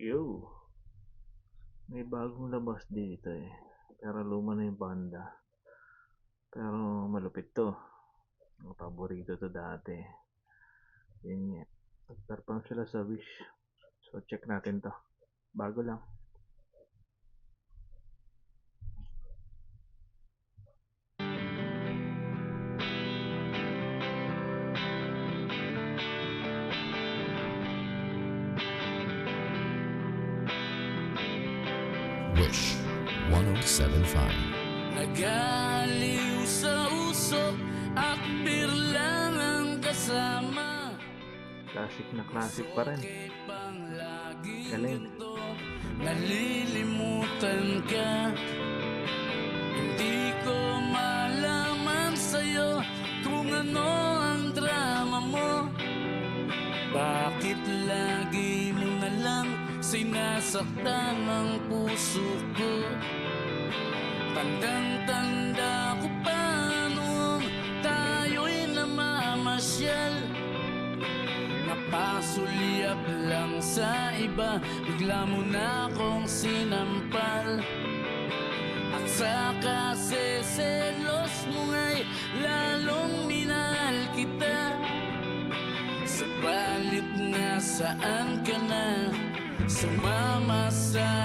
Yo. May bagong labas dito eh. Pero luma na yung banda. Pero malupit to. Ang paborito to dati. Yun nga. Nagtarpang sila sa Wish. So check natin to. Bago lang. Wish 1075. Nagaliw sa usok at birlang ang kasama Classic na classic pa rin. Galing. Nalilimutan ka Sinasaktan ang puso ko. Tandang-tanda ko pa noong tayo'y namamasyal. Napasulyap lang sa iba Bigla mo na akong sinampal. At sa kaseselos mo nga'y lalong minahal kita. Subalit nasaan ka na Sumama sa iba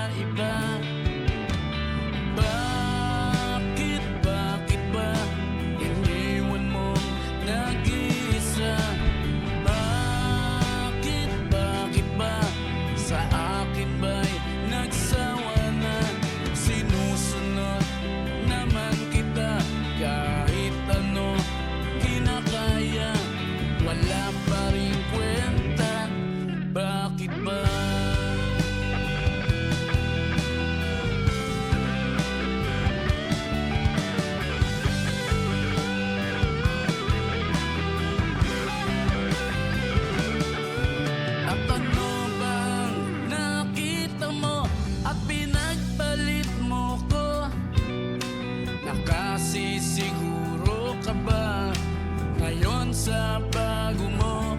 sa bago mo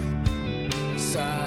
sa